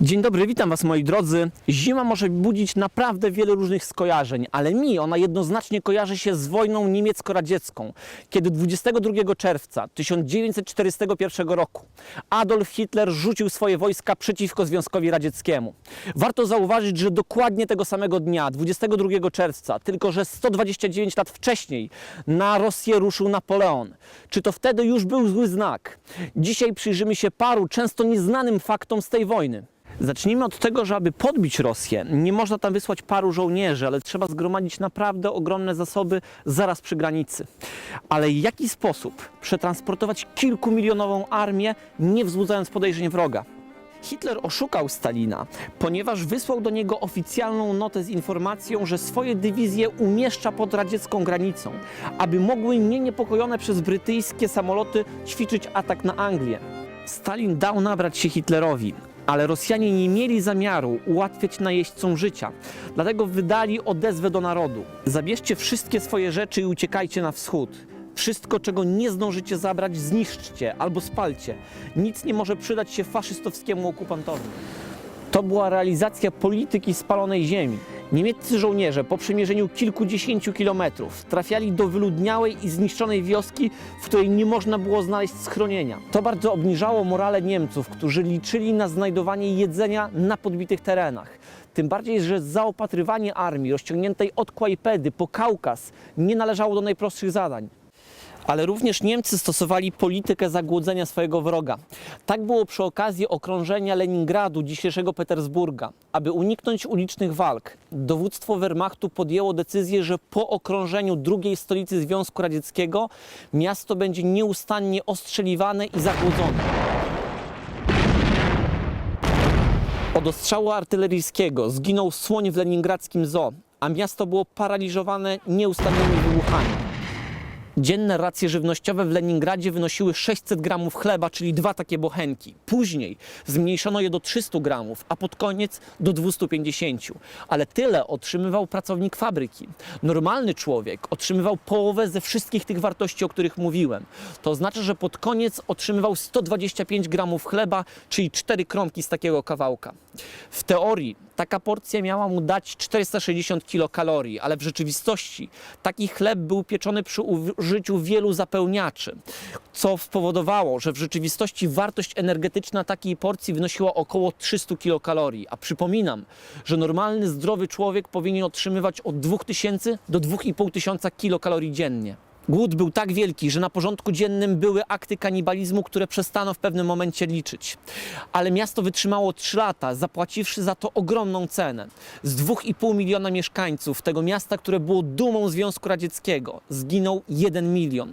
Dzień dobry, witam Was moi drodzy. Zima może budzić naprawdę wiele różnych skojarzeń, ale mi ona jednoznacznie kojarzy się z wojną niemiecko-radziecką, kiedy 22 czerwca 1941 roku Adolf Hitler rzucił swoje wojska przeciwko Związkowi Radzieckiemu. Warto zauważyć, że dokładnie tego samego dnia, 22 czerwca, tylko że 129 lat wcześniej, na Rosję ruszył Napoleon. Czy to wtedy już był zły znak? Dzisiaj przyjrzymy się paru często nieznanym faktom z tej wojny. Zacznijmy od tego, że aby podbić Rosję, nie można tam wysłać paru żołnierzy, ale trzeba zgromadzić naprawdę ogromne zasoby zaraz przy granicy. Ale jaki sposób przetransportować kilkumilionową armię, nie wzbudzając podejrzeń wroga? Hitler oszukał Stalina, ponieważ wysłał do niego oficjalną notę z informacją, że swoje dywizje umieszcza pod radziecką granicą, aby mogły nieniepokojone przez brytyjskie samoloty ćwiczyć atak na Anglię. Stalin dał nabrać się Hitlerowi, ale Rosjanie nie mieli zamiaru ułatwiać najeźdźcom życia. Dlatego wydali odezwę do narodu. Zabierzcie wszystkie swoje rzeczy i uciekajcie na wschód. Wszystko, czego nie zdążycie zabrać, zniszczcie albo spalcie. Nic nie może przydać się faszystowskiemu okupantowi. To była realizacja polityki spalonej ziemi. Niemieccy żołnierze po przemierzeniu kilkudziesięciu kilometrów trafiali do wyludniałej i zniszczonej wioski, w której nie można było znaleźć schronienia. To bardzo obniżało morale Niemców, którzy liczyli na znajdowanie jedzenia na podbitych terenach. Tym bardziej, że zaopatrywanie armii rozciągniętej od Kłajpedy po Kaukaz nie należało do najprostszych zadań ale również Niemcy stosowali politykę zagłodzenia swojego wroga. Tak było przy okazji okrążenia Leningradu, dzisiejszego Petersburga. Aby uniknąć ulicznych walk, dowództwo Wehrmachtu podjęło decyzję, że po okrążeniu drugiej stolicy Związku Radzieckiego miasto będzie nieustannie ostrzeliwane i zagłodzone. Od ostrzału artyleryjskiego zginął słoń w leningradzkim zoo, a miasto było paraliżowane nieustannymi wybuchami. Dzienne racje żywnościowe w Leningradzie wynosiły 600 gramów chleba, czyli dwa takie bochenki. Później zmniejszono je do 300 gramów, a pod koniec do 250. Ale tyle otrzymywał pracownik fabryki. Normalny człowiek otrzymywał połowę ze wszystkich tych wartości, o których mówiłem. To oznacza, że pod koniec otrzymywał 125 gramów chleba, czyli 4 kromki z takiego kawałka. W teorii taka porcja miała mu dać 460 kilokalorii, ale w rzeczywistości taki chleb był pieczony przy użyciu wielu zapełniaczy, co spowodowało, że w rzeczywistości wartość energetyczna takiej porcji wynosiła około 300 kilokalorii. A przypominam, że normalny, zdrowy człowiek powinien otrzymywać od 2000 do 2500 kilokalorii dziennie. Głód był tak wielki, że na porządku dziennym były akty kanibalizmu, które przestano w pewnym momencie liczyć. Ale miasto wytrzymało 3 lata, zapłaciwszy za to ogromną cenę. Z 2,5 miliona mieszkańców tego miasta, które było dumą Związku Radzieckiego, zginął 1 milion.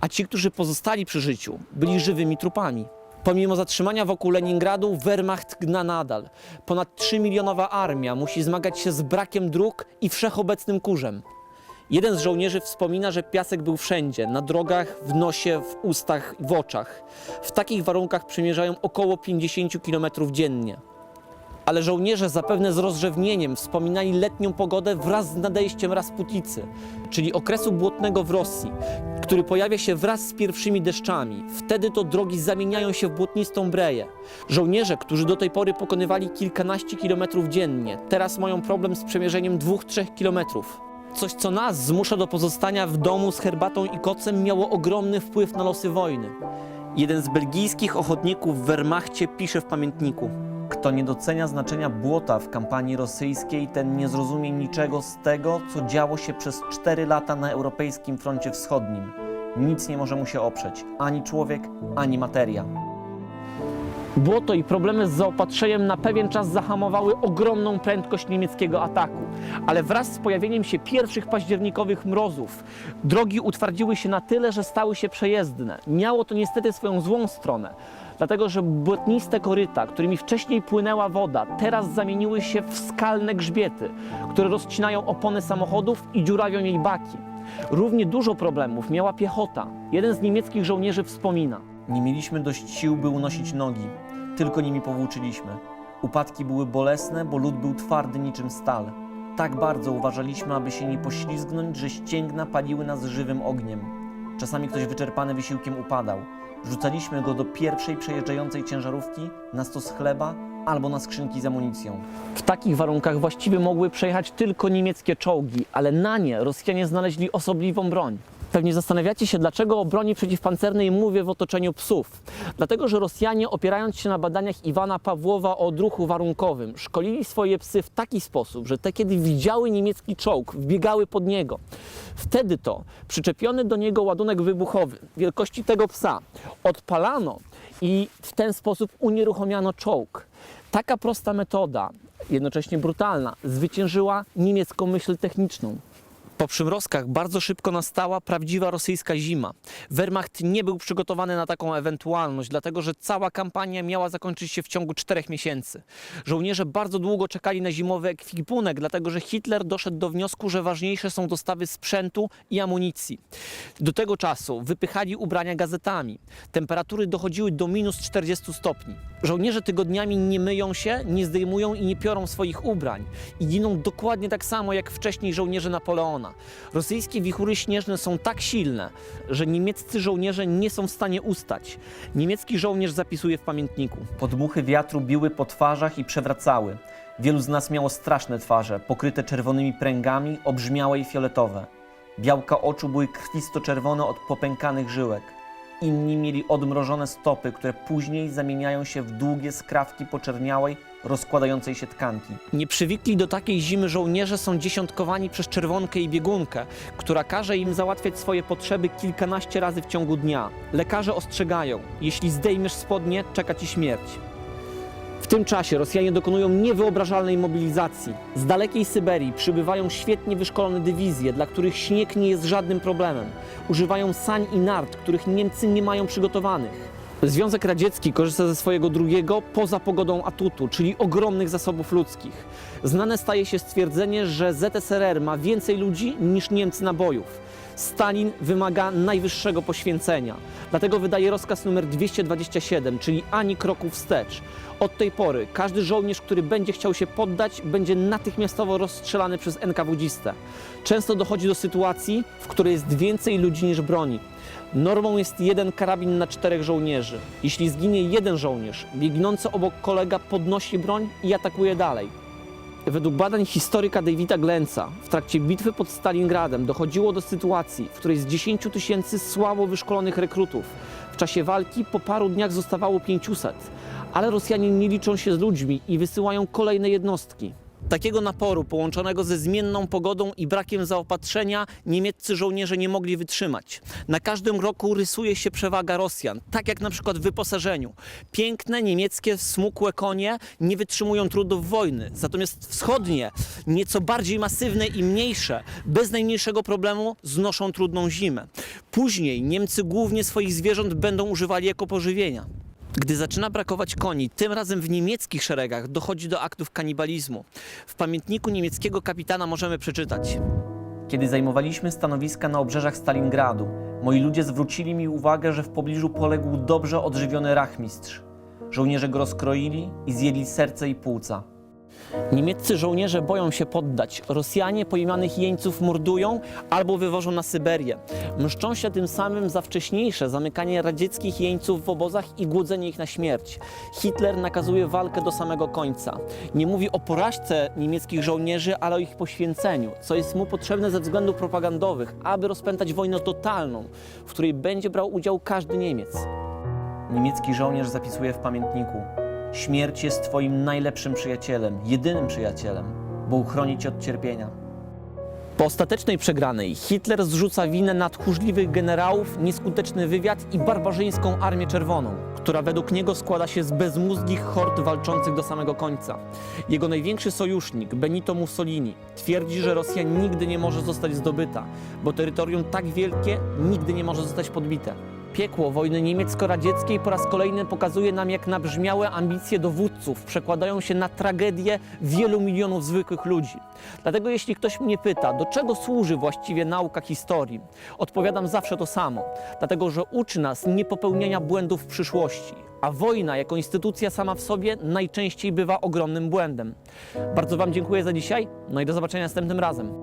A ci, którzy pozostali przy życiu, byli żywymi trupami. Pomimo zatrzymania wokół Leningradu, Wehrmacht gna nadal. Ponad 3 milionowa armia musi zmagać się z brakiem dróg i wszechobecnym kurzem. Jeden z żołnierzy wspomina, że piasek był wszędzie, na drogach, w nosie, w ustach, w oczach. W takich warunkach przemierzają około 50 km dziennie. Ale żołnierze zapewne z rozrzewnieniem wspominali letnią pogodę wraz z nadejściem Rasputicy, czyli okresu błotnego w Rosji, który pojawia się wraz z pierwszymi deszczami. Wtedy to drogi zamieniają się w błotnistą breję. Żołnierze, którzy do tej pory pokonywali kilkanaście kilometrów dziennie, teraz mają problem z przemierzeniem dwóch-trzech kilometrów. Coś, co nas zmusza do pozostania w domu z herbatą i kocem, miało ogromny wpływ na losy wojny. Jeden z belgijskich ochotników w Wehrmachcie pisze w pamiętniku: Kto nie docenia znaczenia błota w kampanii rosyjskiej, ten nie zrozumie niczego z tego, co działo się przez 4 lata na europejskim froncie wschodnim. Nic nie może mu się oprzeć ani człowiek, ani materia. Błoto i problemy z zaopatrzeniem na pewien czas zahamowały ogromną prędkość niemieckiego ataku, ale wraz z pojawieniem się pierwszych październikowych mrozów, drogi utwardziły się na tyle, że stały się przejezdne. Miało to niestety swoją złą stronę, dlatego że błotniste koryta, którymi wcześniej płynęła woda, teraz zamieniły się w skalne grzbiety, które rozcinają opony samochodów i dziurawią jej baki. Równie dużo problemów miała piechota. Jeden z niemieckich żołnierzy wspomina. Nie mieliśmy dość sił, by unosić nogi. Tylko nimi powłóczyliśmy. Upadki były bolesne, bo lód był twardy niczym stal. Tak bardzo uważaliśmy, aby się nie poślizgnąć, że ścięgna paliły nas żywym ogniem. Czasami ktoś wyczerpany wysiłkiem upadał. Wrzucaliśmy go do pierwszej przejeżdżającej ciężarówki na stos chleba albo na skrzynki z amunicją. W takich warunkach właściwie mogły przejechać tylko niemieckie czołgi, ale na nie Rosjanie znaleźli osobliwą broń. Pewnie zastanawiacie się, dlaczego o broni przeciwpancernej mówię w otoczeniu psów. Dlatego, że Rosjanie, opierając się na badaniach Iwana Pawłowa o odruchu warunkowym, szkolili swoje psy w taki sposób, że te, kiedy widziały niemiecki czołg, wbiegały pod niego. Wtedy to przyczepiony do niego ładunek wybuchowy wielkości tego psa odpalano i w ten sposób unieruchomiano czołg. Taka prosta metoda, jednocześnie brutalna, zwyciężyła niemiecką myśl techniczną. Po przymrozkach bardzo szybko nastała prawdziwa rosyjska zima. Wehrmacht nie był przygotowany na taką ewentualność, dlatego że cała kampania miała zakończyć się w ciągu czterech miesięcy. Żołnierze bardzo długo czekali na zimowy ekwipunek, dlatego że Hitler doszedł do wniosku, że ważniejsze są dostawy sprzętu i amunicji. Do tego czasu wypychali ubrania gazetami. Temperatury dochodziły do minus 40 stopni. Żołnierze tygodniami nie myją się, nie zdejmują i nie piorą swoich ubrań. I giną dokładnie tak samo jak wcześniej żołnierze Napoleona. Rosyjskie wichury śnieżne są tak silne, że niemieccy żołnierze nie są w stanie ustać. Niemiecki żołnierz zapisuje w pamiętniku. Podmuchy wiatru biły po twarzach i przewracały. Wielu z nas miało straszne twarze, pokryte czerwonymi pręgami, obrzmiałe i fioletowe. Białka oczu były krwisto-czerwone od popękanych żyłek. Inni mieli odmrożone stopy, które później zamieniają się w długie skrawki poczerniałej, rozkładającej się tkanki. Nie przywykli do takiej zimy żołnierze są dziesiątkowani przez czerwonkę i biegunkę, która każe im załatwiać swoje potrzeby kilkanaście razy w ciągu dnia. Lekarze ostrzegają, jeśli zdejmiesz spodnie, czeka ci śmierć. W tym czasie Rosjanie dokonują niewyobrażalnej mobilizacji. Z dalekiej Syberii przybywają świetnie wyszkolone dywizje, dla których śnieg nie jest żadnym problemem. Używają sań i nart, których Niemcy nie mają przygotowanych. Związek Radziecki korzysta ze swojego drugiego poza pogodą atutu, czyli ogromnych zasobów ludzkich. Znane staje się stwierdzenie, że ZSRR ma więcej ludzi niż Niemcy nabojów. Stalin wymaga najwyższego poświęcenia. Dlatego wydaje rozkaz numer 227, czyli ani kroku wstecz. Od tej pory każdy żołnierz, który będzie chciał się poddać, będzie natychmiastowo rozstrzelany przez NKWDzistę. Często dochodzi do sytuacji, w której jest więcej ludzi niż broni. Normą jest jeden karabin na czterech żołnierzy. Jeśli zginie jeden żołnierz, biegnący obok kolega podnosi broń i atakuje dalej. Według badań historyka Davida Glenca w trakcie bitwy pod Stalingradem dochodziło do sytuacji, w której z 10 tysięcy słabo wyszkolonych rekrutów w czasie walki po paru dniach zostawało 500, ale Rosjanie nie liczą się z ludźmi i wysyłają kolejne jednostki. Takiego naporu połączonego ze zmienną pogodą i brakiem zaopatrzenia niemieccy żołnierze nie mogli wytrzymać. Na każdym roku rysuje się przewaga Rosjan, tak jak na przykład w wyposażeniu. Piękne niemieckie smukłe konie nie wytrzymują trudów wojny, natomiast wschodnie, nieco bardziej masywne i mniejsze, bez najmniejszego problemu znoszą trudną zimę. Później Niemcy głównie swoich zwierząt będą używali jako pożywienia. Gdy zaczyna brakować koni, tym razem w niemieckich szeregach dochodzi do aktów kanibalizmu. W pamiętniku niemieckiego kapitana możemy przeczytać. Kiedy zajmowaliśmy stanowiska na obrzeżach Stalingradu, moi ludzie zwrócili mi uwagę, że w pobliżu poległ dobrze odżywiony rachmistrz. Żołnierze go rozkroili i zjedli serce i płuca. Niemieccy żołnierze boją się poddać. Rosjanie pojmanych jeńców mordują albo wywożą na Syberię. Mszczą się tym samym za wcześniejsze zamykanie radzieckich jeńców w obozach i głodzenie ich na śmierć. Hitler nakazuje walkę do samego końca. Nie mówi o porażce niemieckich żołnierzy, ale o ich poświęceniu, co jest mu potrzebne ze względów propagandowych, aby rozpętać wojnę totalną, w której będzie brał udział każdy Niemiec. Niemiecki żołnierz zapisuje w pamiętniku: Śmierć jest Twoim najlepszym przyjacielem, jedynym przyjacielem, bo uchroni Cię od cierpienia. Po ostatecznej przegranej Hitler zrzuca winę na tchórzliwych generałów, nieskuteczny wywiad i barbarzyńską Armię Czerwoną, która według niego składa się z bezmózgich hord walczących do samego końca. Jego największy sojusznik, Benito Mussolini, twierdzi, że Rosja nigdy nie może zostać zdobyta, bo terytorium tak wielkie nigdy nie może zostać podbite. Piekło wojny niemiecko-radzieckiej po raz kolejny pokazuje nam, jak nabrzmiałe ambicje dowódców przekładają się na tragedię wielu milionów zwykłych ludzi. Dlatego jeśli ktoś mnie pyta, do czego służy właściwie nauka historii, odpowiadam zawsze to samo. Dlatego, że uczy nas niepopełniania błędów w przyszłości. A wojna jako instytucja sama w sobie najczęściej bywa ogromnym błędem. Bardzo Wam dziękuję za dzisiaj, no i do zobaczenia następnym razem.